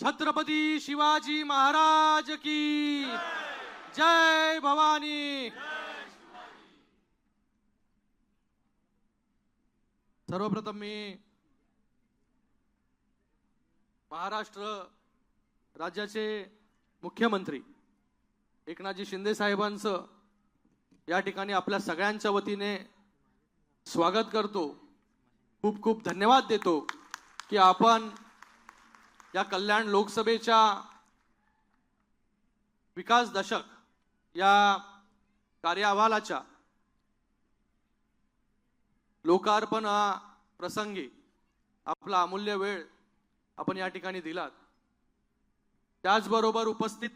छत्रपती शिवाजी महाराज की जय भवानी। सर्वप्रथम मी महाराष्ट्र राज्याचे मुख्यमंत्री एकनाथजी शिंदे साहेबांचं या ठिकाणी आपल्या सगळ्यांच्या वतीने स्वागत करतो. खूप खूप धन्यवाद देतो की आपण या कल्याण लोकसभेच्या विकास दशक या कार्य अहवालाच्या लोकार्पण प्रसंगी आपला अमूल्य वेळ आपण या ठिकाणी दिलात. त्याचबरोबर उपस्थित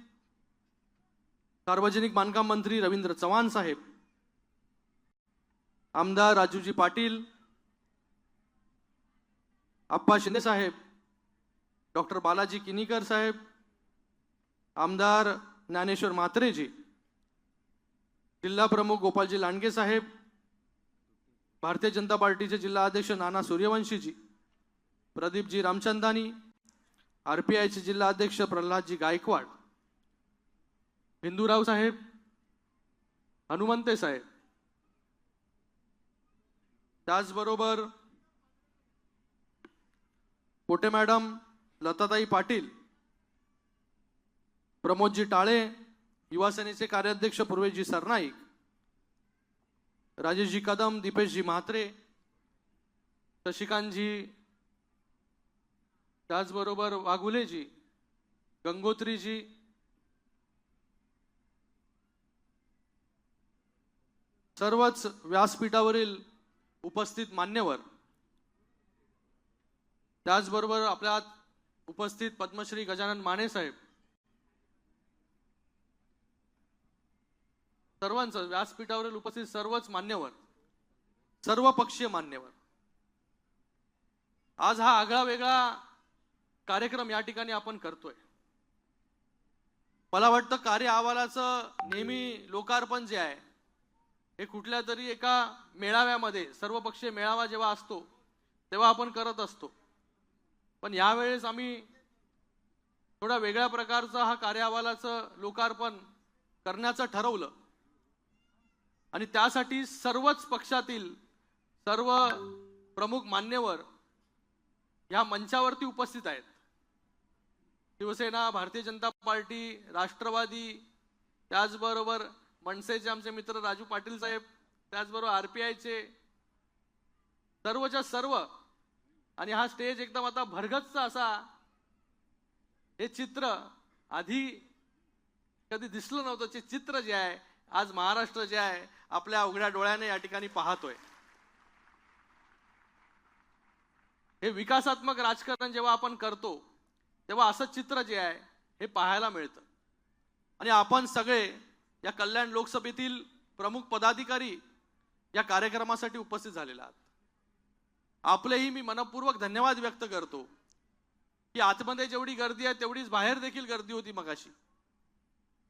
सार्वजनिक बांधकाम मंत्री रवींद्र चव्हाण साहेब आमदार राजूजी पाटील आप्पा शिंदे साहेब डॉक्टर बालाजी किनीकर साहेब आमदार ज्ञानेश्वर म्हात्रेजी जिल्हा प्रमुख गोपालजी लांडगे साहेब भारतीय जनता पार्टीचे जिल्हा अध्यक्ष नाना सूर्यवंशीजी प्रदीपजी रामचंदानी आर पी आयचे जिल्हा अध्यक्ष प्रल्हादजी गायकवाड हिंदूराव साहेब हनुमंते साहेब. त्याचबरोबर पोटे मॅडम लताताई पाटील प्रमोदजी टाळे युवासेनेचे कार्याध्यक्ष पूर्वेशजी सरनाईक राजेशजी कदम दीपेशजी म्हात्रे शशिकांतजी त्याचबरोबर वाघुलेजी गंगोत्रीजी सर्वच व्यासपीठावरील उपस्थित मान्यवर त्याचबरोबर आपल्या उपस्थित पद्मश्री गजानन माने साहेब. सर्वांचं व्यासपीठावरील उपस्थित सर्वच मान्यवर सर्व पक्षीय मान्यवर. आज हा आगळा वेगळा कार्यक्रम या ठिकाणी आपण करतोय. मला वाटतं कार्य अहवालाचं नेहमी लोकार्पण जे आहे हे कुठल्या तरी एका मेळाव्यामध्ये सर्वपक्षीय मेळावा जेव्हा असतो तेव्हा आपण करत असतो. पण यावेळेस आम्ही थोड्या वेगळ्या प्रकारचा हा कार्य अहवालाचं लोकार्पण करण्याचं ठरवलं. आणि त्यासाठी सर्वच पक्षातील सर्व प्रमुख मान्यवर ह्या मंचावरती उपस्थित आहेत. शिवसेना भारतीय जनता पार्टी राष्ट्रवादी त्याचबरोबर मनसेचे आमचे मित्र राजू पाटील साहेब त्याचबरोबर आर पी आयचे सर्वच्या सर्व आणि हा स्टेज एकदम आता भरगच्च असा हे चित्र आधी कधी दिसलं नव्हतं ते चित्र जे आहे आज महाराष्ट्र जे आहे आपल्या उघड्या डोळ्याने या ठिकाणी पाहतोय. हे विकासात्मक राजकारण जेव्हा आपण करतो तेव्हा असं चित्र जे आहे हे पाहायला मिळतं. आणि आपण सगळे या कल्याण लोकसभेतील प्रमुख पदाधिकारी या कार्यक्रमासाठी उपस्थित झालेला आहात. आपलेही मी मनपूर्वक धन्यवाद व्यक्त करतो. की आतमध्ये जेवढी गर्दी आहे तेवढीच बाहेर देखील गर्दी होती मगाशी.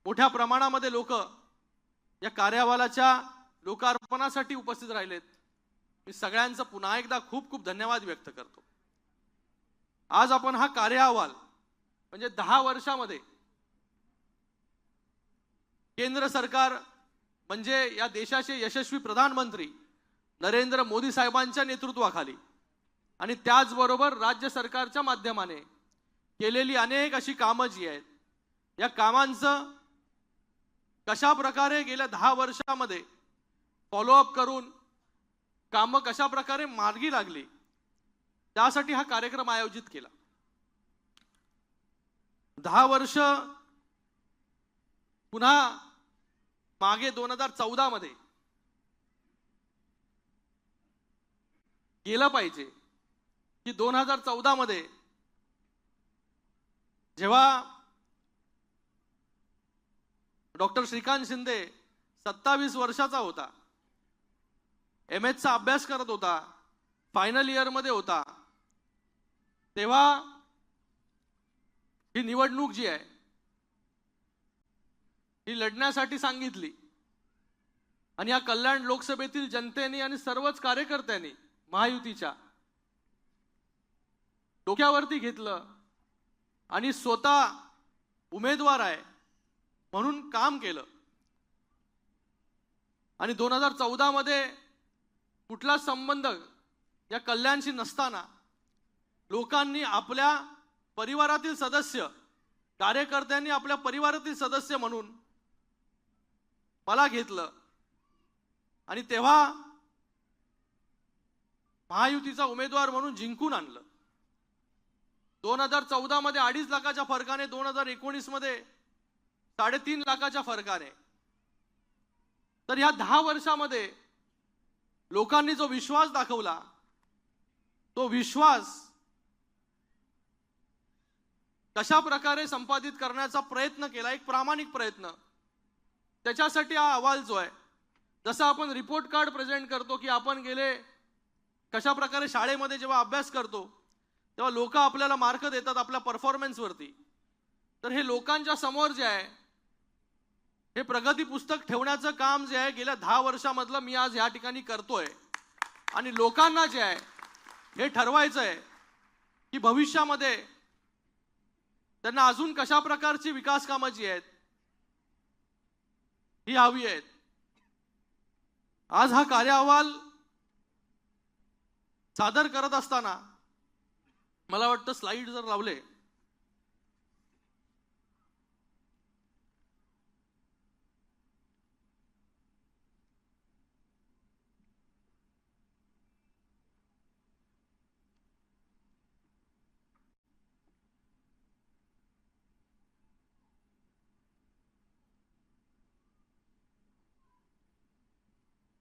मोठ्या प्रमाणामध्ये लोक या कार्यावालाच्या लोकार्पणासाठी उपस्थित राहिलेत. मी सगळ्यांचं पुन्हा एकदा खूप खूप धन्यवाद व्यक्त करतो. आज आपण हा कार्य अहवाल म्हणजे दहा वर्षामध्ये केंद्र सरकार म्हणजे या देशाचे यशस्वी प्रधानमंत्री नरेंद्र मोदी साहेबांच्या नेतृत्वाखाली आणि त्याचबरोबर राज्य सरकारच्या माध्यमाने केलेली अनेक अशी कामं जी आहेत या कामांचं कशा प्रकारे गेल्या दहा वर्षामध्ये फॉलोअप करून कामं कशा प्रकारे मार्गी लागली त्यासाठी हा कार्यक्रम आयोजित केला. दहा वर्ष पुन्हा मागे दोन हजार चौदा मध्ये गेलं पाहिजे की दोन हजार चौदा मध्ये जेव्हा डॉक्टर श्रीकांत शिंदे सत्तावीस वर्षाचा होता एम एचचा अभ्यास करत होता फायनल इयरमध्ये होता तेव्हा ही निवडणूक जी आहे ही लढण्यासाठी सांगितली. आणि या कल्याण लोकसभेतील जनतेने आणि सर्वच कार्यकर्त्यांनी महायुतीच्या. डोक्यावरती घेतलं आणि स्वतः उमेदवार आहे म्हणून काम केलं. आणि दोन हजार चौदा मध्ये कुठला संबंध या कल्याणशी नसताना लोकांनी आपल्या परिवारातील सदस्य कार्यकर्त्यांनी आपल्या परिवारातील सदस्य म्हणून मला घेतलं. आणि तेव्हा महायुतीचा उमेदवार म्हणून जिंकून आणलं. दोन हजार चौदा मध्ये अडीच लाखाच्या फरकाने दोन हजार एकोणीसमध्ये साडेतीन लाखाच्या फरकाने. तर ह्या दहा वर्षामध्ये लोकांनी जो विश्वास दाखवला तो विश्वास कशा प्रकारे संपादित करण्याचा प्रयत्न केला एक प्रामाणिक प्रयत्न. त्याच्यासाठी हा अहवाल जो आहे जसं आपण रिपोर्ट कार्ड प्रेझेंट करतो की आपण गेले कशा प्रकारे शाळेमध्ये जेव्हा अभ्यास करतो तेव्हा लोक आपल्याला मार्क देतात आपल्या परफॉर्मन्सवरती तर हे लोकांच्या समोर जे आहे हे प्रगती पुस्तक ठेवण्याचं काम जे आहे गेल्या दहा वर्षामधलं मी आज या ठिकाणी करतोय. आणि लोकांना जे आहे हे ठरवायचं आहे की भविष्यामध्ये त्यांना अजून कशा प्रकारची विकास कामं जी आहेत ही हवी आहेत. आज हा कार्य अहवाल सादर करत असताना मला वाटतं स्लाइड जर लावले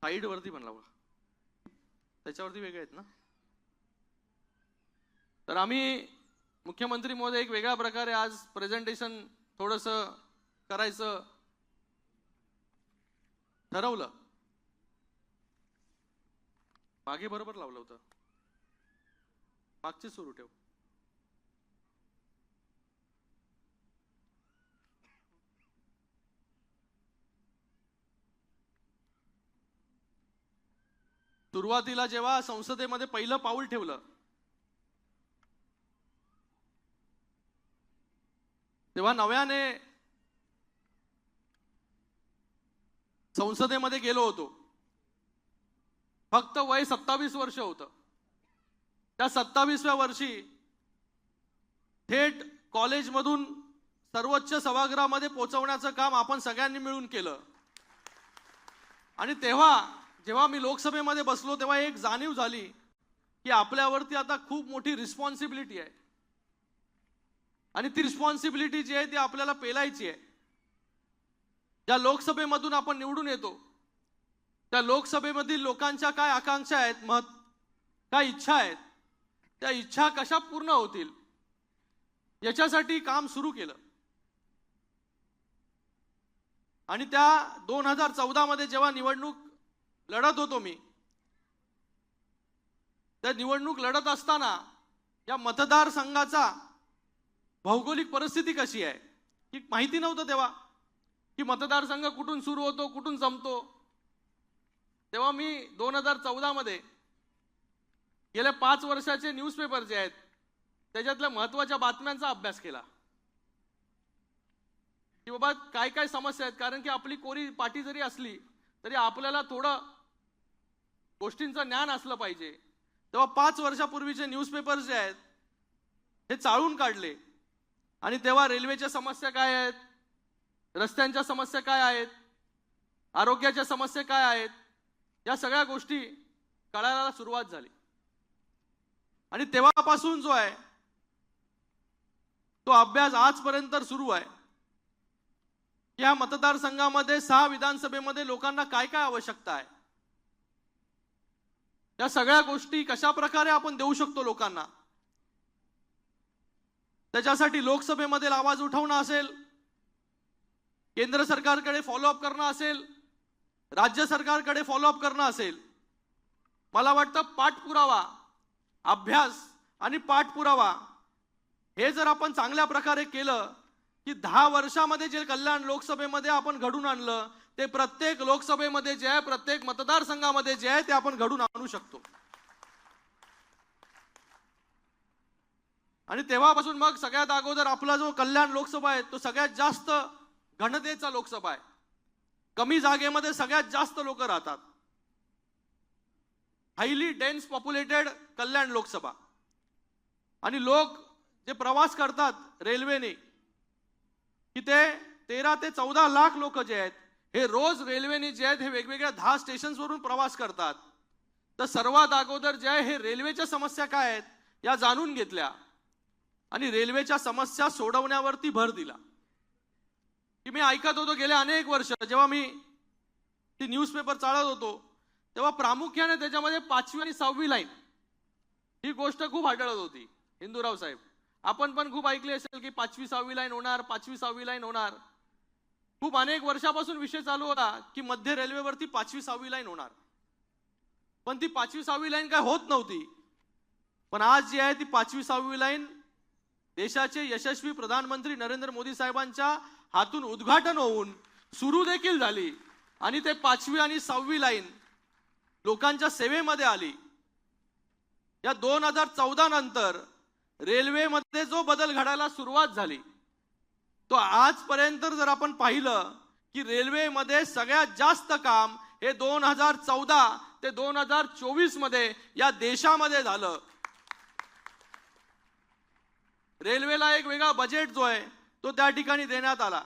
साईड वरती पण लावा. त्याच्यावरती वेगळे आहेत ना? तर आम्ही मुख्यमंत्री महोदय एक वेगळ्या प्रकारे आज प्रेझेंटेशन थोडस करायचं ठरवलं. मागे बरोबर लावलं होतं. मागचे सुरू ठेव. सुरुवातीला जेव्हा संसदेमध्ये पहिलं पाऊल ठेवलं तेव्हा नव्याने संसदेमध्ये गेलो होतो. फक्त वय सत्तावीस वर्ष होतं. त्या सत्तावीसव्या वर्षी थेट कॉलेजमधून सर्वोच्च सभागृहामध्ये पोहोचवण्याचं काम आपण सगळ्यांनी मिळून केलं. आणि तेव्हा जेव्हा मी लोकसभेमध्ये बसलो तेव्हा एक जाणीव झाली की आपल्यावरती आता खूप मोठी रिस्पॉन्सिबिलिटी आहे. आणि ती रिस्पॉन्सिबिलिटी जी आहे ती आपल्याला पेलायची आहे. ज्या लोकसभेमधून आपण निवडून येतो त्या लोकसभेमधील लोकांच्या काय आकांक्षा आहेत मत काय इच्छा आहेत त्या इच्छा कशा पूर्ण होतील याच्यासाठी काम सुरू केलं. आणि त्या दोन हजार चौदा मध्ये जेव्हा निवडणूक लढत होतो मी त्या निवडणूक लढत असताना या मतदारसंघाचा भौगोलिक परिस्थिती कशी आहे? ही माहिती नव्हतं तेव्हा. की मतदारसंघ कुठून सुरू होतो कुठून संपतो? तेव्हा मी दोन हजार चौदामध्ये गेल्या पाच वर्षाचे न्यूजपेपर जे आहेत त्याच्यातल्या महत्त्वाच्या बातम्यांचा अभ्यास केला. की बाबा काय काय समस्या आहेत? कारण की आपली कोरी पाठी जरी असली तरी आपल्याला थोडं गोष्टींचं ज्ञान असलं पाहिजे. तेव्हा पाच वर्षापूर्वीचे न्यूजपेपर जे आहेत हे चाळून काढले. आणि तेव्हा रेल्वेच्या समस्या काय आहेत? रस्त्यांच्या समस्या काय आहेत? आरोग्याच्या समस्या काय आहेत? या सगळ्या गोष्टी कळायला सुरुवात झाली. आणि तेव्हापासून जो आहे तो अभ्यास आजपर्यंत सुरू आहे. या मतदारसंघामध्ये सहा विधानसभेमध्ये लोकांना काय काय आवश्यकता आहे? या सगळ्या गोष्टी कशा प्रकारे आपण देऊ शकतो लोकांना? त्याच्यासाठी लोकसभेमध्ये आवाज उठवणं असेल केंद्र सरकारकडे फॉलोअप करणं असेल राज्य सरकारकडे फॉलोअप करणं असेल मला वाटतं पाठपुरावा अभ्यास आणि पाठपुरावा हे जर आपण चांगल्या प्रकारे केलं की दहा वर्षामध्ये जे कल्याण लोकसभेमध्ये आपण घडून आणलं ते प्रत्येक लोकसभेमध्ये जे आहे प्रत्येक मतदारसंघामध्ये जे आहे ते आपण घडून आणू शकतो. आणि तेव्हापासून मग सगळ्यात अगोदर आपला जो कल्याण लोकसभा आहे तो सगळ्यात जास्त घनतेचा लोकसभा आहे. कमी जागेमध्ये सगळ्यात जास्त लोक राहतात. Highly dense populated Kalyan Lok Sabha. आणि लोक जे प्रवास करतात रेल्वेने की ते तेरा ते चौदा लाख लोक जे आहेत हे रोज रेल्वेने जे आहेत हे वेगवेगळ्या दहा स्टेशन्सवरून प्रवास करतात. तर सर्वात अगोदर जे आहे हे रेल्वेच्या समस्या काय आहेत या जाणून घेतल्या. आणि रेल्वेच्या समस्या सोडवण्यावरती भर दिला. की मी ऐकत होतो गेल्या अनेक वर्ष जेव्हा मी ती न्यूजपेपर चालत होतो तेव्हा प्रामुख्याने त्याच्यामध्ये पाचवी आणि सहावी लाईन ही गोष्ट खूप आढळत होती हिंदूराव साहेब. आपण पण खूप ऐकली असेल की पाचवी सहावी लाईन होणार पाचवी सहावी लाईन होणार. खूप अनेक वर्षापासून विषय चालू होता की मध्य रेल्वेवरती पाचवी सहावी लाईन होणार. पण ती पाचवी सहावी लाईन काय होत नव्हती. पण आज जी आहे ती पाचवी सहावी लाईन देशाचे यशस्वी प्रधानमंत्री नरेंद्र मोदी साहेबांच्या हातून उद्घाटन होऊन सुरू देखील झाली. आणि ते पाचवी आणि सहावी लाईन लोकांच्या सेवेमध्ये आली. या दोन हजार चौदा नंतर रेल्वेमध्ये जो बदल घडायला सुरुवात झाली तो आजपर्यंत जर आपण पाहिलं की रेल्वेमध्ये सगळ्यात जास्त काम हे दोन हजार चौदा ते दोन हजार चोवीसमध्ये या देशामध्ये झालं. रेल्वेला एक वेगळा बजेट जो आहे तो त्या ठिकाणी देण्यात आला.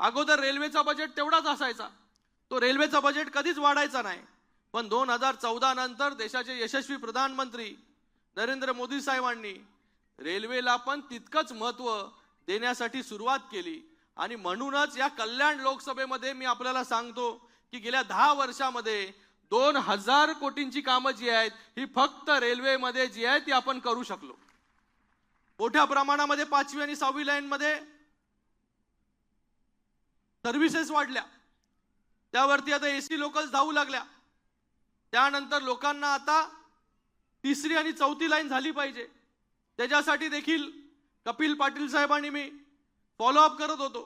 अगोदर रेल्वेचा बजेट तेवढाच असायचा. तो रेल्वेचा बजेट कधीच वाढायचा नाही. पण दोन हजार चौदा नंतर देशाचे यशस्वी प्रधानमंत्री नरेंद्र मोदी साहेबांनी रेल्वेला पण तितकंच महत्त्व देण्यासाठी सुरुवात केली. आणि म्हणूनच या कल्याण लोकसभेमध्ये मी आपल्याला सांगतो की गेल्या दहा वर्षामध्ये दोन हजार कोटींची कामं जी आहेत ही फक्त रेल्वेमध्ये जी आहेत ती आपण करू शकलो. मोठ्या प्रमाणामध्ये पाचवी आणि सहावी लाईन मध्ये सर्व्हिसेस वाढल्या. त्यावरती आता एसी लोकल्स धावू लागल्या. त्यानंतर लोकांना आता तिसरी आणि चौथी लाईन झाली पाहिजे. त्याच्यासाठी देखील कपिल पाटील साहेबांनी मी फॉलोअप करत होतो.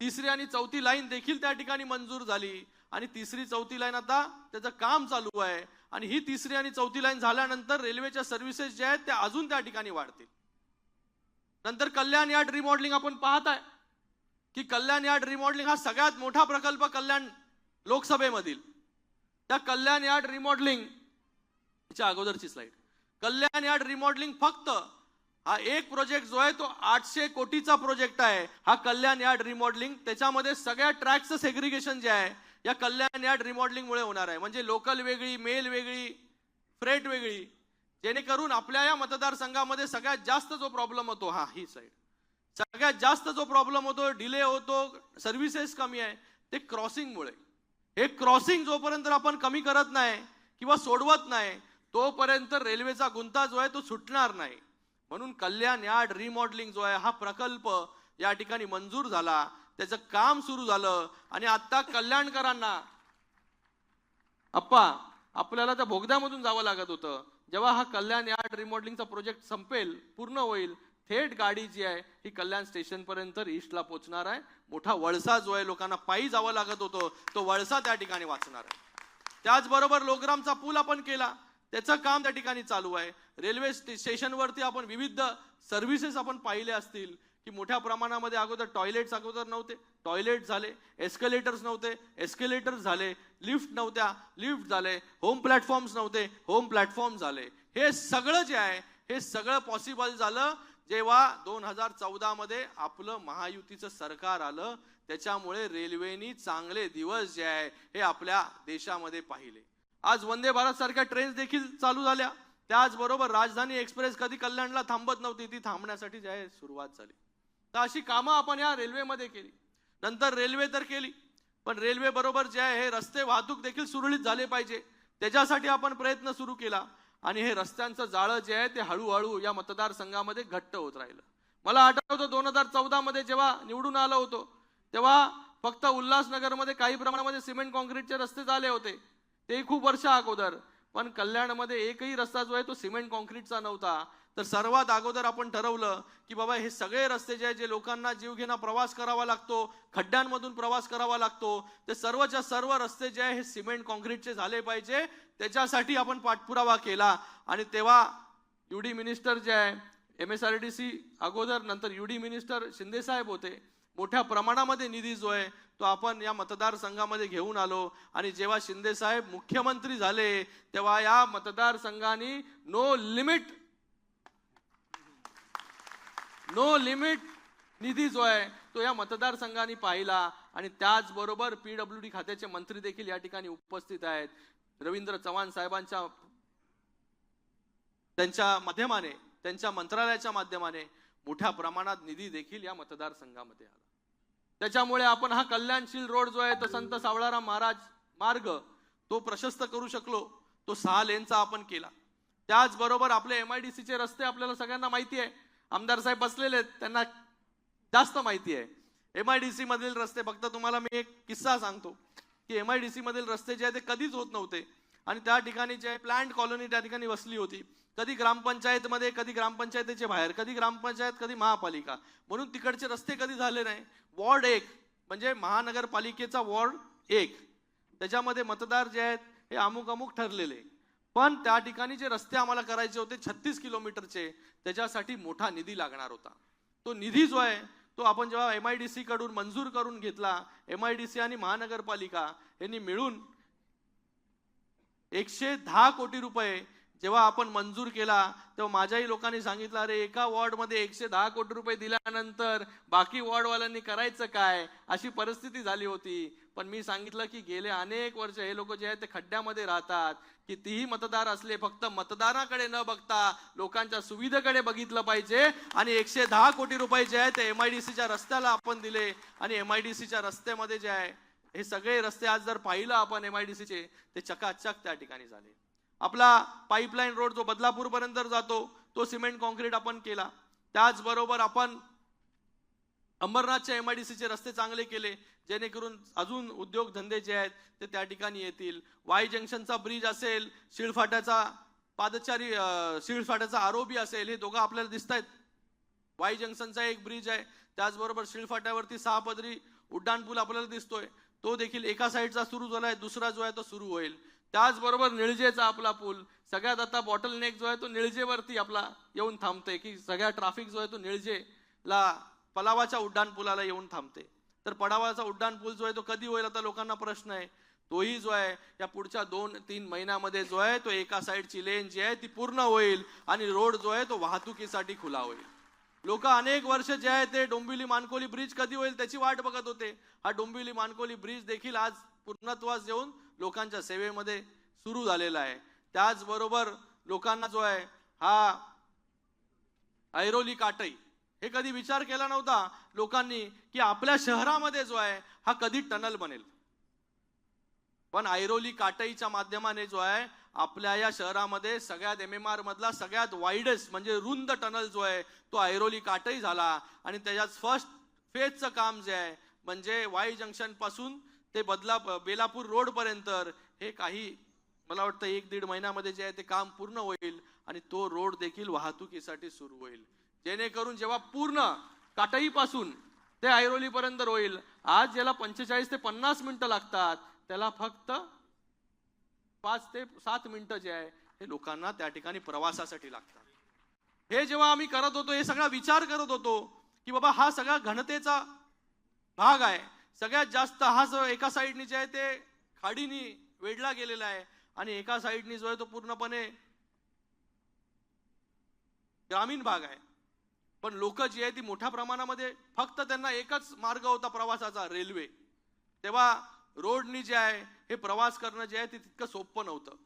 तिसरी आणि चौथी लाईन देखील त्या ठिकाणी मंजूर झाली. आणि तिसरी चौथी लाईन आता त्याचं काम चालू आहे. आणि ही तिसरी आणि चौथी लाईन झाल्यानंतर रेल्वेच्या सर्व्हिसेस ज्या आहेत त्या अजून त्या ठिकाणी वाढतील. नंतर कल्याण यार्ड रिमॉडेलिंग आपण पाहत आहे की कल्याण यार्ड रिमॉडेलिंग हा सगळ्यात मोठा प्रकल्प कल्याण लोकसभेमधील. त्या कल्याण यार्ड रिमॉडेलिंग च्या अगोदरची स्लाईड कल्याण यार्ड रिमॉडेलिंग फक्त हा एक प्रोजेक्ट जो आहे तो आठशे कोटीचा प्रोजेक्ट आहे. हा कल्याण यार्ड रिमॉडेलिंग त्याच्यामध्ये सगळ्या ट्रॅकचं सेग्रिगेशन जे आहे या कल्याण यार्ड रिमॉडेलिंगमुळे होणार आहे. म्हणजे लोकल वेगळी मेल वेगळी फ्रेट वेगळी जेणेकरून आपल्या या मतदारसंघामध्ये सगळ्यात जास्त जो प्रॉब्लेम होतो हा ही साईड सगळ्यात जास्त जो प्रॉब्लेम होतो डिले होतो सर्व्हिसेस कमी आहे ते क्रॉसिंगमुळे हे क्रॉसिंग जोपर्यंत आपण कमी करत नाही किंवा सोडवत नाही तोपर्यंत रेल्वेचा गुंता जो आहे तो सुटणार नाही. म्हणून कल्याण यार्ड रिमॉडेलिंग जो आहे हा प्रकल्प या ठिकाणी मंजूर झाला. त्याचं काम सुरू झालं आणि आता कल्याणकरांना अप्पा आपल्याला त्या भोगद्यामधून जावं लागत होतं. जेव्हा हा कल्याण यार्ड रिमॉडेलिंगचा प्रोजेक्ट संपेल पूर्ण होईल थेट गाडी जी आहे ही कल्याण स्टेशनपर्यंत ईस्टला पोहोचणार आहे. मोठा वळसा जो आहे लोकांना पायी जावं लागत होतं तो वळसा त्या ठिकाणी वाचणार आहे. त्याचबरोबर लोकरामचा पूल आपण केला. त्याचं काम त्या ठिकाणी चालू आहे. रेल्वे स्टेशनवरती आपण विविध सर्व्हिसेस आपण पाहिले असतील. की मोठ्या प्रमाणामध्ये अगोदर टॉयलेट्स अगोदर नव्हते टॉयलेट झाले एस्केलेटर्स नव्हते एस्केलेटर्स झाले लिफ्ट नव्हत्या लिफ्ट झाले होम प्लॅटफॉर्म्स नव्हते होम प्लॅटफॉर्म झाले. हे सगळं जे आहे हे सगळं पॉसिबल झालं जेव्हा दोन हजार चौदा मध्ये आपलं महायुतीचं सरकार आलं. त्याच्यामुळे रेल्वेनी चांगले दिवस जे आहे हे आपल्या देशामध्ये पाहिले. आज वंदे भारत सारख्या ट्रेन्स देखील चालू झाल्या. त्याचबरोबर राजधानी एक्सप्रेस कधी कल्याणला थांबत नव्हती ती थांबण्यासाठी जे आहे सुरुवात झाली. तर अशी कामं आपण या रेल्वेमध्ये केली. नंतर रेल्वे तर केली पण रेल्वे बरोबर जे आहे हे रस्ते वाहतूक देखील सुरळीत झाले पाहिजे. त्याच्यासाठी आपण प्रयत्न सुरू केला आणि हे रस्त्यांचं जाळं जे आहे ते हळूहळू या मतदारसंघामध्ये घट्ट होत राहिलं. मला आठवतं दोन हजार चौदा मध्ये जेव्हा निवडून आलो होतो तेव्हा फक्त उल्हासनगरमध्ये काही प्रमाणामध्ये सिमेंट कॉन्क्रीटचे रस्ते झाले होते. तेही खूप वर्ष अगोदर. पण कल्याणमध्ये एकही रस्ता जो आहे तो सिमेंट कॉन्क्रीटचा नव्हता. तर सर्वात अगोदर आपण ठरवलं की बाबा हे सगळे रस्ते जे आहे जे लोकांना जीवघेणा प्रवास करावा लागतो खड्ड्यांमधून प्रवास करावा लागतो ते सर्वच्या सर्व रस्ते जे आहे हे सिमेंट कॉन्क्रीटचे झाले पाहिजे. त्याच्यासाठी आपण पाठपुरावा केला आणि तेव्हा यू डी मिनिस्टर जे आहे M S R D C अगोदर नंतर यू डी मिनिस्टर शिंदेसाहेब होते. मोठ्या प्रमाणामध्ये निधी जो आहे तो आपण या मतदारसंघामध्ये घेऊन आलो आणि जेव्हा शिंदेसाहेब मुख्यमंत्री झाले तेव्हा या मतदारसंघाने नो लिमिट नो लिमिट निधी जो आहे तो या मतदारसंघाने पाहिला आणि त्याचबरोबर पीडब्ल्यू डी खात्याचे मंत्री देखील या ठिकाणी उपस्थित आहेत. रवींद्र चव्हाण साहेबांच्या त्यांच्या माध्यमाने त्यांच्या मंत्रालयाच्या माध्यमाने मोठ्या प्रमाणात निधी देखील या मतदारसंघामध्ये आला. त्याच्यामुळे आपण हा कल्याणशील रोड जो आहे तो संत सावळाराम महाराज मार्ग तो प्रशस्त करू शकलो. तो सहा लेनचा आपण केला. त्याचबरोबर आपले एम आय डी सीचे रस्ते आपल्याला सगळ्यांना माहिती आहे. आमदार साहेब बसलेले आहेत त्यांना जास्त माहिती आहे. एम आय डी सी मधील रस्ते फक्त तुम्हाला मी एक किस्सा सांगतो की एम आय डी सी मधील रस्ते जे आहे ते कधीच होत नव्हते. आणि त्या ठिकाणी जे प्लॅन्ट कॉलनी त्या ठिकाणी वसली होती. कधी ग्रामपंचायतमध्ये कधी ग्रामपंचायतीच्या बाहेर कधी ग्रामपंचायत कधी महापालिका. म्हणून तिकडचे रस्ते कधी झाले नाही? वॉर्ड एक म्हणजे महानगरपालिकेचा वॉर्ड एक. त्याच्यामध्ये मतदार जे आहेत हे अमुक अमुक ठरलेले. पण त्या ठिकाणी जे रस्ते आम्हाला करायचे होते छत्तीस किलोमीटरचे त्याच्यासाठी मोठा निधी लागणार होता. तो निधी जो आहे तो आपण जेव्हा एम आय डी सी कडून मंजूर करून घेतला एम आय डी सी आणि महानगरपालिका यांनी मिळून एकशे दहा कोटी रुपये जेव्हा आपण मंजूर केला तेव्हा माझ्याही लोकांनी सांगितलं अरे एका वॉर्डमध्ये एकशे दहा कोटी रुपये दिल्यानंतर बाकी वॉर्डवाल्यांनी करायचं काय? अशी परिस्थिती झाली होती. पण मी सांगितलं की गेले अनेक वर्ष हे लोक जे आहेत ते खड्ड्यामध्ये राहतात. कितीही मतदार असले फक्त मतदाराकडे न बघता लोकांच्या सुविधेकडे बघितलं पाहिजे. आणि एकशे दहा कोटी रुपये जे आहे ते एम आय डी सीच्या रस्त्याला आपण दिले. आणि एम आय डी सीच्या रस्त्यामध्ये जे आहे हे सगळे रस्ते आज जर पाहिलं आपण एम आय डी सीचे ते चकाचक त्या ठिकाणी झाले. आपला पाईपलाईन रोड जो बदलापूर पर्यंत जातो तो सिमेंट कॉन्क्रीट आपण केला. त्याचबरोबर आपण अंबरनाथच्या एम आय डी सीचे रस्ते चांगले केले जेणेकरून अजून उद्योगधंदे जे आहेत ते त्या ठिकाणी येतील. वाई जंक्शनचा ब्रिज असेल शिळफाट्याचा पादचारी शिळफाट्याचा आरोपी असेल हे दोघं आपल्याला दिसत आहेत वाई जंक्शनचा एक ब्रिज आहे त्याचबरोबर शिळफाट्यावरती सहा पदरी उड्डाणपूल आपल्याला दिसतोय. तो देखील एका साईडचा सुरू झालाय दुसरा जो आहे तो सुरू होईल. त्याचबरोबर निळजेचा आपला पूल. सगळ्यात आता बॉटल नेक जो आहे तो निळजेवरती आपला येऊन थांबते की सगळ्या ट्राफिक जो आहे तो निळजेला पलावाच्या उड्डाण पुलाला येऊन थांबते तर पडावाचा उड्डाण पूल जो आहे तो कधी होईल आता लोकांना प्रश्न आहे. तोही जो आहे या पुढच्या दोन तीन महिन्यामध्ये जो आहे तो एका साईडची लेन जी आहे ती पूर्ण होईल आणि रोड जो आहे तो वाहतुकीसाठी खुला होईल. लोक अनेक वर्ष जे आहे ते डोंबिवली मानकोली ब्रिज कधी होईल त्याची वाट बघत होते. हा डोंबिवली मानकोली ब्रिज देखील आज पूर्णत्वास येऊन लोकांच्या सेवेमध्ये सुरू झालेला आहे. त्याचबरोबर लोकांना जो आहे हा ऐरोली काटई हे कधी विचार केला नव्हता लोकांनी की आपल्या शहरामध्ये जो आहे हा कधी टनल बनेल. पण ऐरोली काटईच्या माध्यमाने जो आहे आपल्या या शहरामध्ये सगळ्यात एम एम आर मधला सगळ्यात वाईडेस्ट म्हणजे रुंद टनल जो आहे तो ऐरोली काटई झाला. आणि त्याच्यात फर्स्ट फेजचं काम जे आहे म्हणजे वाई जंक्शनपासून ते बदला बेलापूर रोडपर्यंत हे काही मला वाटतं एक दीड महिन्यामध्ये जे आहे ते काम पूर्ण होईल आणि तो रोड देखील वाहतुकीसाठी सुरू होईल. जेणेकरून जेव्हा पूर्ण काटईपासून ते ऐरोलीपर्यंत होईल आज ज्याला पंचेचाळीस ते पन्नास मिनटं लागतात त्याला फक्त पाच ते सात मिनटं जे आहे हे लोकांना त्या ठिकाणी प्रवासासाठी लागतात. हे जेव्हा आम्ही करत होतो हे सगळा विचार करत होतो की बाबा हा सगळा घनतेचा भाग आहे सगळ्यात जास्त हा जो एका साईडनी जे आहे ते खाडीनी वेढला गेलेला आहे आणि एका साईडनी जो आहे तो पूर्णपणे ग्रामीण भाग आहे. पण लोक जी आहे ती मोठ्या प्रमाणामध्ये फक्त त्यांना एकच मार्ग होता प्रवासाचा रेल्वे. तेव्हा रोडनी जे आहे हे प्रवास करणं जे आहे ते तितकं सोपं नव्हतं.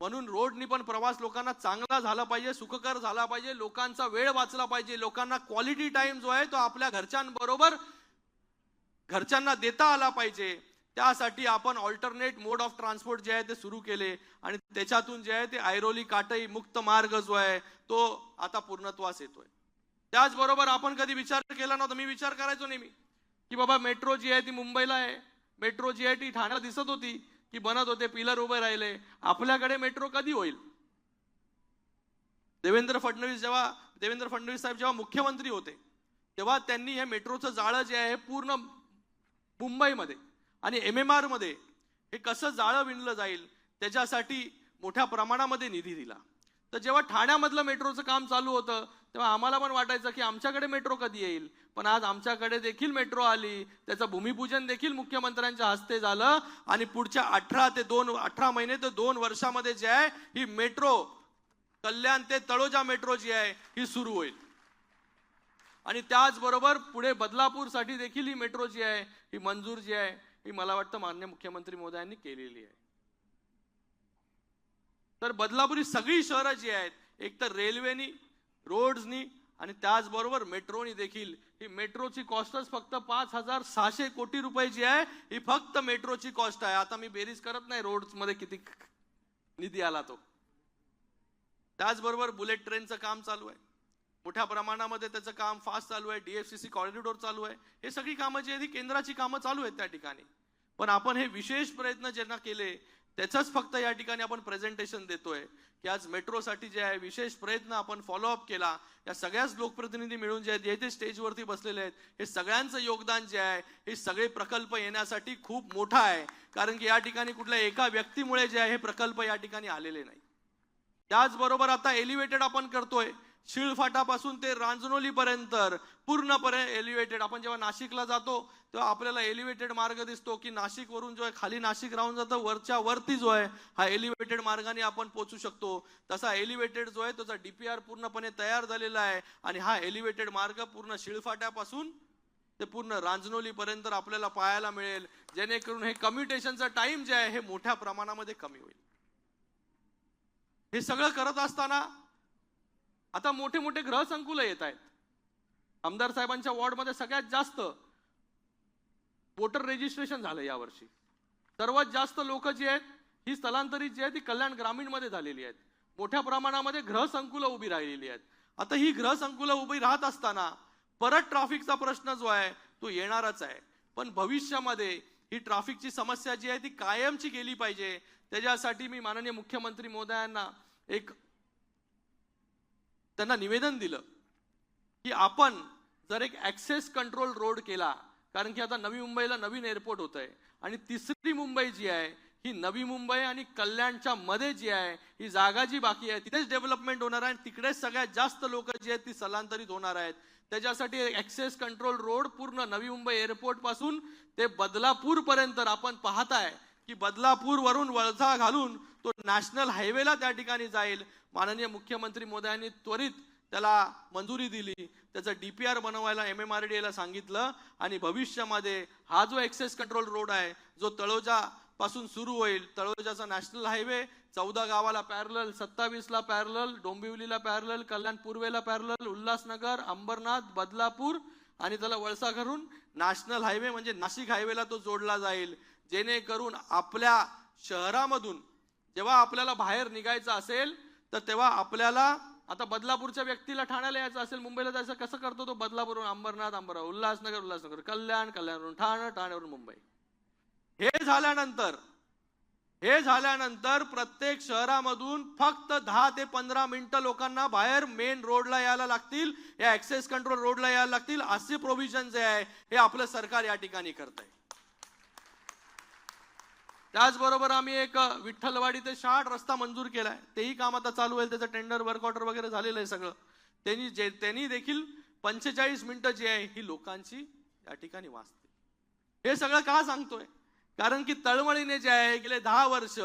म्हणून रोडनी पण प्रवास लोकांना चांगला झाला पाहिजे सुखकर झाला पाहिजे लोकांचा वेळ वाचला पाहिजे लोकांना क्वालिटी टाइम जो आहे तो आपल्या घरच्यांबरोबर घरच्यांना देता आला पाहिजे. त्यासाठी आपण ऑल्टरनेट मोड ऑफ ट्रान्सपोर्ट जे आहे ते सुरू केले. आणि त्याच्यातून जे आहे ते ऐरोली काटई मुक्त मार्ग जो आहे तो आता पूर्णत्वास येतोय. त्याचबरोबर आपण कधी विचार केला नव्हता मी विचार करायचो नेहमी. की बाबा मेट्रो जी आहे ती मुंबईला आहे. मेट्रो जी आहे ती ठाण्याला दिसत होती की बनत होते पिलर उभे राहिले. आपल्याकडे मेट्रो कधी होईल? देवेंद्र फडणवीस जेव्हा देवेंद्र फडणवीस साहेब जेव्हा मुख्यमंत्री होते तेव्हा त्यांनी हे मेट्रोचं जाळं जे आहे पूर्ण मुंबईमध्ये आणि एम एम आरमध्ये हे कसं जाळं विणलं जाईल त्याच्यासाठी मोठ्या प्रमाणामध्ये निधी दिला. तर जेव्हा ठाण्यामधलं मेट्रोचं काम चालू होतं तेव्हा आम्हाला पण वाटायचं की आमच्याकडे मेट्रो कधी येईल? पण आज आमच्याकडे देखील मेट्रो आली त्याचं भूमिपूजन देखील मुख्यमंत्र्यांच्या हस्ते झालं आणि पुढच्या अठरा ते दोन अठरा महिने ते दोन वर्षामध्ये जे आहे ही मेट्रो कल्याण ते तळोजा मेट्रो जी आहे ही सुरू होईल. आणि त्याचबरोबर पुढे बदलापूरसाठी देखील ही मेट्रो जी आहे ही मंजूर जी आहे ही मला वाटतं मान्य मुख्यमंत्री मोदयांनी केलेली आहे. तर बदलापूर ही सगळी शहरं जी आहेत एक तर रेल्वेनी रोड्सनी आणि त्याचबरोबर मेट्रोनी देखील ही मेट्रोची कॉस्टच फक्त पाच हजार सहाशे कोटी रुपये जी आहे ही फक्त मेट्रोची कॉस्ट आहे. आता मी बेरीज करत नाही रोड्समध्ये किती निधी आला तो. त्याचबरोबर बुलेट ट्रेनचं काम चालू आहे. मोठ्या प्रमाणामध्ये त्याचं काम फास्ट चालू आहे डीएफसीसी कॉरिडॉर चालू आहे. हे सगळी कामं जी आहेत ही केंद्राची कामं चालू आहेत त्या ठिकाणी. पण आपण हे विशेष प्रयत्न ज्यांना केले त्याचंच फक्त या ठिकाणी आपण प्रेझेंटेशन देतोय की आज मेट्रोसाठी जे आहे विशेष प्रयत्न आपण फॉलोअप केला. या सगळ्याच लोकप्रतिनिधी मिळून जे आहेत जे ते स्टेजवरती बसलेले आहेत. हे सगळ्यांचं योगदान जे आहे हे सगळे प्रकल्प येण्यासाठी खूप मोठा आहे. कारण की या ठिकाणी कुठल्या एका व्यक्तीमुळे जे आहे हे प्रकल्प या ठिकाणी आलेले नाही. त्याचबरोबर आता एलिव्हेटेड आपण करतोय. शिळफाटापासून ते रांजनोली पर्यंत पूर्णपणे एलिव्हेटेड आपण जेव्हा नाशिकला जातो तेव्हा आपल्याला एलिव्हेटेड मार्ग दिसतो की नाशिकवरून जो आहे खाली नाशिक राहून जातं वरच्या वरती जो आहे हा एलिव्हेटेड मार्गाने आपण पोचू शकतो. तसा एलिव्हेटेड जो आहे त्याचा डीपीआर पूर्णपणे तयार झालेला आहे आणि हा एलिव्हेटेड मार्ग पूर्ण शिळफाट्यापासून ते पूर्ण रांजनोली पर्यंत आपल्याला पाहायला मिळेल. जेणेकरून हे कम्युटेशनचा टाइम जे आहे हे मोठ्या प्रमाणामध्ये कमी होईल. हे सगळं करत असताना आता मोठे मोठे ग्रहसंकुल येत आहेत. आमदार साहेबांच्या वॉर्डमध्ये सगळ्यात जास्त वोटर रजिस्ट्रेशन झालं यावर्षी. सर्वात जास्त लोक जी आहेत ही स्थलांतरित जी आहेत ती कल्याण ग्रामीणमध्ये झालेली आहेत. मोठ्या प्रमाणामध्ये ग्रहसंकुलं उभी राहिलेली आहेत. आता ही ग्रहसंकुलं उभी राहत असताना परत ट्रॅफिकचा प्रश्न जो आहे तो येणारच आहे. पण भविष्यामध्ये ही ट्रॅफिकची समस्या जी आहे ती कायमची केली पाहिजे. त्याच्यासाठी मी माननीय मुख्यमंत्री मोदयांना एक त्यांना निवेदन दिलं की आपण जर एक ऍक्सेस कंट्रोल रोड केला कारण की आता नवी मुंबईला नवीन एअरपोर्ट होत आहे आणि तिसरी मुंबई जी आहे ही नवी मुंबई आणि कल्याणच्या मध्ये जी आहे ही जागा जी बाकी आहे तिथेच डेव्हलपमेंट होणार आहे आणि तिकडेच सगळ्यात जास्त लोक जी आहेत ती स्थलांतरित होणार आहेत. त्याच्यासाठी ॲक्सेस कंट्रोल रोड पूर्ण नवी मुंबई एअरपोर्टपासून ते बदलापूरपर्यंत आपण पाहताय. की बदलापूरवरून वळसा घालून तो नॅशनल हायवेला त्या ठिकाणी जाईल. माननीय मुख्यमंत्री मोदयांनी त्वरित त्याला मंजुरी दिली. त्याचं डीपीआर बनवायला एम एम आर डी एला सांगितलं आणि भविष्यामध्ये हा जो एक्सेस कंट्रोल रोड आहे जो तळोजा पासून सुरू होईल तळोजाचा नॅशनल हायवे चौदा गावाला पॅरल सत्तावीसला पॅरल डोंबिवलीला पॅरल कल्याण पूर्वेला पॅरल उल्हासनगर अंबरनाथ बदलापूर आणि त्याला वळसा करून नॅशनल हायवे म्हणजे नाशिक हायवेला तो जोडला जाईल. जेणेकरून आपल्या शहरामधून जेव्हा आपल्याला बाहेर निघायचं असेल तर तेव्हा आपल्याला आता बदलापूरच्या व्यक्तीला ठाण्याला यायचं असेल मुंबईला जायचं कसं करतो तो बदलापूरवरून अंबरनाथ अंबरनाथ उल्हासनगर उल्हासनगर कल्याण कल्याणवरून ठाणे ठाण्यावरून मुंबई. हे झाल्यानंतर हे झाल्यानंतर प्रत्येक शहरामधून फक्त दहा ते पंधरा मिनिटं लोकांना बाहेर मेन रोडला यायला लागतील या ऍक्सेस कंट्रोल रोडला यायला लागतील असे प्रोव्हिजन जे आहे हे आपलं सरकार या ठिकाणी करत आहे त्याचबरोबर आम्ही एक विठ्ठलवाडी ते शाट रस्ता मंजूर केलाय. तेही काम आता चालू होईल त्याचं टेंडर वर्क ऑर्डर वगैरे झालेलं आहे सगळं. त्यांनी जे त्यांनी देखील पंचेचाळीस मिनिटं जी आहे ही लोकांची या ठिकाणी वाचते. हे सगळं का सांगतोय? कारण की तळमळीने जे आहे गेले दहा वर्ष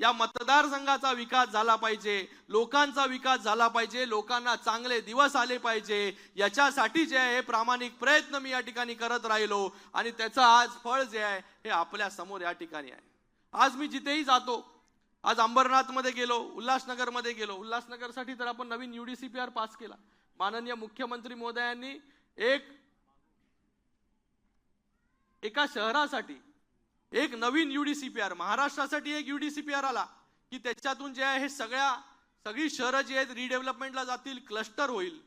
या मतदारसंघाचा विकास झाला पाहिजे लोकांचा विकास झाला पाहिजे लोकांना चांगले दिवस आले पाहिजे याच्यासाठी जे आहे प्रामाणिक प्रयत्न मी या ठिकाणी करत राहिलो आणि त्याचं आज फळ जे आहे हे आपल्यासमोर या ठिकाणी आहे. आज मी जिथेही जातो आज अंबरनाथमध्ये गेलो उल्हासनगरमध्ये गेलो. उल्हासनगरसाठी तर आपण नवीन युडीसीपीआर पास केला. माननीय मुख्यमंत्री मोदयांनी एक एका शहरासाठी एक नवीन युडीसीपीआर महाराष्ट्रासाठी एक युडीसीपीआर आला की त्याच्यातून जे आहे हे सगळ्या सगळी शहरं जी आहेत रिडेव्हलपमेंटला जातील क्लस्टर होईल.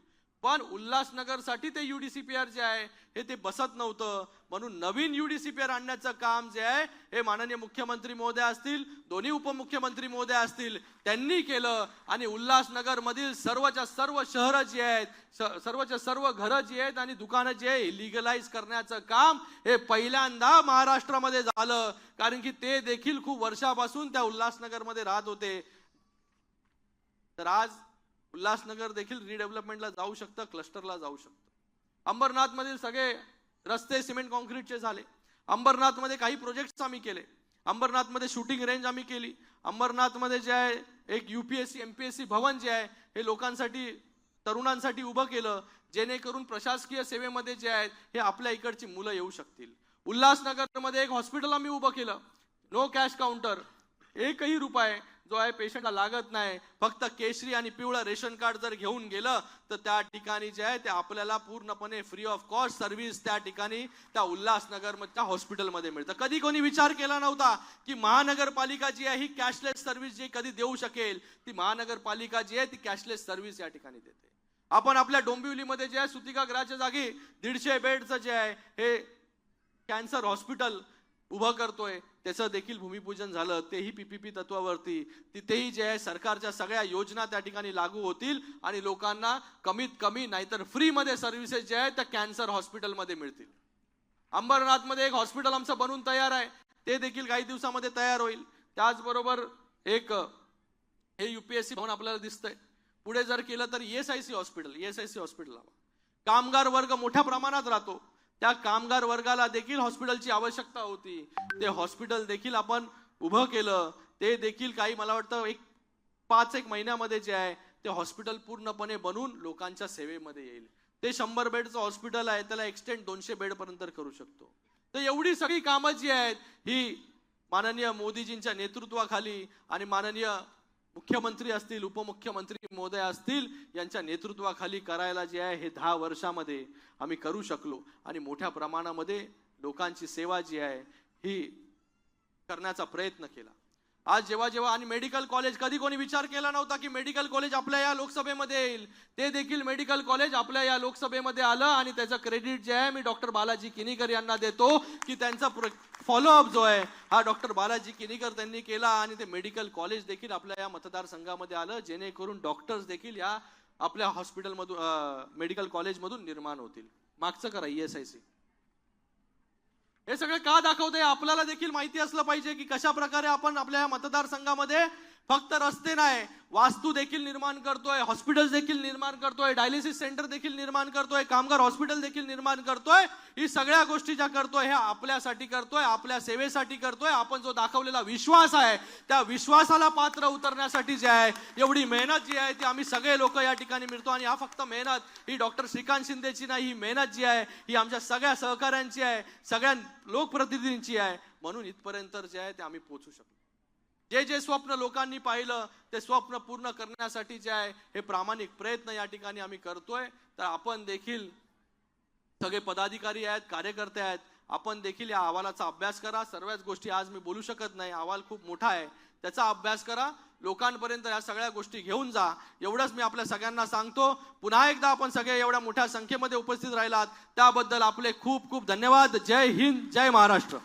पण उल्हासनगरसाठी ते युडीसीपीआर जे आहे हे ते बसत नव्हतं. म्हणून नवीन युडीसीपीआर आणण्याचं काम जे आहे हे माननीय मुख्यमंत्री महोदय असतील दोन्ही उपमुख्यमंत्री महोदय असतील त्यांनी केलं. आणि उल्हासनगर मधील सर्वच्या सर्व शहरं जी आहेत सर्वच्या सर्व घरं जी आहेत आणि दुकानं जी आहे लिगलाइज करण्याचं काम हे पहिल्यांदा महाराष्ट्रामध्ये झालं. कारण की ते देखील खूप वर्षापासून त्या उल्हासनगरमध्ये राहत होते. तर आज उल्हासनगर देखील रिडेव्हलपमेंटला जाऊ शकतं क्लस्टरला जाऊ शकतं. अंबरनाथमधील सगळे रस्ते सिमेंट कॉन्क्रीटचे झाले. अंबरनाथमध्ये काही प्रोजेक्ट्स आम्ही केले. अंबरनाथमध्ये शूटिंग रेंज आम्ही केली. अंबरनाथमध्ये जे आहे एक युपीएससी एमपीएससी भवन जे आहे हे लोकांसाठी तरुणांसाठी उभं केलं जेणेकरून प्रशासकीय सेवेमध्ये जे आहेत हे आपल्या इकडची मुलं येऊ शकतील. उल्हासनगरमध्ये एक हॉस्पिटल आम्ही उभं केलं. नो कॅश काउंटर एकही रुपये जो आहे पेशंटला लागत नाही. फक्त केशरी आणि पिवळं रेशन कार्ड जर घेऊन गेलं तर त्या ठिकाणी जे आहे ते आपल्याला पूर्णपणे फ्री ऑफ कॉस्ट सर्व्हिस त्या ठिकाणी त्या उल्हासनगर त्या हॉस्पिटलमध्ये मिळतं. कधी कोणी विचार केला नव्हता की महानगरपालिका जी आहे ही कॅशलेस सर्व्हिस जी कधी देऊ शकेल ती महानगरपालिका जी आहे ती कॅशलेस सर्व्हिस या ठिकाणी देते. आपण आपल्या डोंबिवलीमध्ये जे आहे सुतिकागृहाच्या जागी दीडशे बेडचं जे आहे हे कॅन्सर हॉस्पिटल उभं करतोय. त्याचं देखील भूमिपूजन झालं तेही पीपीपी तत्वावरती. तिथेही जे आहे सरकारच्या सगळ्या योजना त्या ठिकाणी लागू होतील आणि लोकांना कमीत कमी नाहीतर फ्रीमध्ये सर्व्हिसेस जे आहेत त्या कॅन्सर हॉस्पिटलमध्ये मिळतील. अंबरनाथमध्ये एक हॉस्पिटल आमचं बनून तयार आहे. ते देखील काही दिवसामध्ये तयार होईल. त्याचबरोबर एक अ, हे सी भवन आपल्याला दिसतंय. पुढे जर केलं तर S I C hospital S I C hospital कामगार वर्ग मोठ्या प्रमाणात राहतो. त्या कामगार वर्गाला देखील हॉस्पिटलची आवश्यकता होती. ते हॉस्पिटल देखील आपण उभं केलं. ते देखील काही मला वाटतं एक पाच एक महिन्यामध्ये जे आहे ते हॉस्पिटल पूर्णपणे बनून लोकांच्या सेवेमध्ये येईल. ते शंभर बेडचं हॉस्पिटल आहे त्याला एक्सटेंड दोनशे बेडपर्यंत करू शकतो. तर एवढी सगळी कामं जी आहेत ही माननीय मोदीजींच्या नेतृत्वाखाली आणि माननीय मुख्यमंत्री असतील उपमुख्यमंत्री महोदय असतील यांच्या नेतृत्वाखाली करायला जे आहे हे दहा वर्षामध्ये आम्ही करू शकलो. आणि मोठ्या प्रमाणामध्ये लोकांची सेवा जी आहे ही करण्याचा प्रयत्न केला. आज जेव्हा जेव्हा आणि मेडिकल कॉलेज कधी कोणी विचार केला नव्हता की मेडिकल कॉलेज आपल्या या लोकसभेमध्ये येईल ते देखील मेडिकल कॉलेज आपल्या या लोकसभेमध्ये आलं आणि त्याचं क्रेडिट जे आहे मी डॉक्टर बालाजी किनीकर यांना देतो की त्यांचा फॉलोअप जो आहे हा डॉक्टर बालाजी किनीकर त्यांनी केला आणि ते मेडिकल कॉलेज देखील आपल्या या मतदारसंघामध्ये आलं जेणेकरून डॉक्टर्स देखील या आपल्या हॉस्पिटलमधून मेडिकल कॉलेजमधून निर्माण होतील. मागचं करा ई एस आय सी हे सगळं का दाखवते आपल्याला देखील माहिती असलं पाहिजे की कशा प्रकारे आपण आपल्या या मतदारसंघामध्ये फक्त रस्ते नाही वास्तू देखील निर्माण करतोय हॉस्पिटल देखील निर्माण करतोय डायलिसिस सेंटर देखील निर्माण करतोय कामगार हॉस्पिटल देखील निर्माण करतोय ही सगळ्या गोष्टी ज्या करतोय ह्या आपल्यासाठी करतोय आपल्या सेवेसाठी करतोय आपण जो दाखवलेला विश्वास आहे त्या विश्वासाला पात्र उतरण्यासाठी जे आहे एवढी मेहनत जी आहे ती आम्ही सगळे लोक या ठिकाणी मिळतो. आणि हा फक्त मेहनत ही डॉक्टर श्रीकांत शिंदेची नाही ही मेहनत जी आहे ही आमच्या सगळ्या सहकाऱ्यांची आहे सगळ्या लोकप्रतिनिधींची आहे म्हणून इथपर्यंत जे आहे ते आम्ही पोहोचू शकतो जे जे स्वप्न लोकांनी पाहिलं ते स्वप्न पूर्ण करण्यासाठी जे आहे हे प्रामाणिक प्रयत्न या ठिकाणी आम्ही करतोय. तर आपण देखील सगळे पदाधिकारी आहेत कार्यकर्ते आहेत आपण देखील या अहवालाचा अभ्यास करा. सर्वच गोष्टी आज मी बोलू शकत नाही. अहवाल खूप मोठा आहे. त्याचा अभ्यास करा. लोकांपर्यंत या सगळ्या गोष्टी घेऊन जा. एवढंच मी आपल्या सगळ्यांना सांगतो. पुन्हा एकदा आपण सगळे एवढ्या मोठ्या संख्येमध्ये उपस्थित राहिलात. त्याबद्दल आपले खूप खूप धन्यवाद. जय हिंद जय महाराष्ट्र.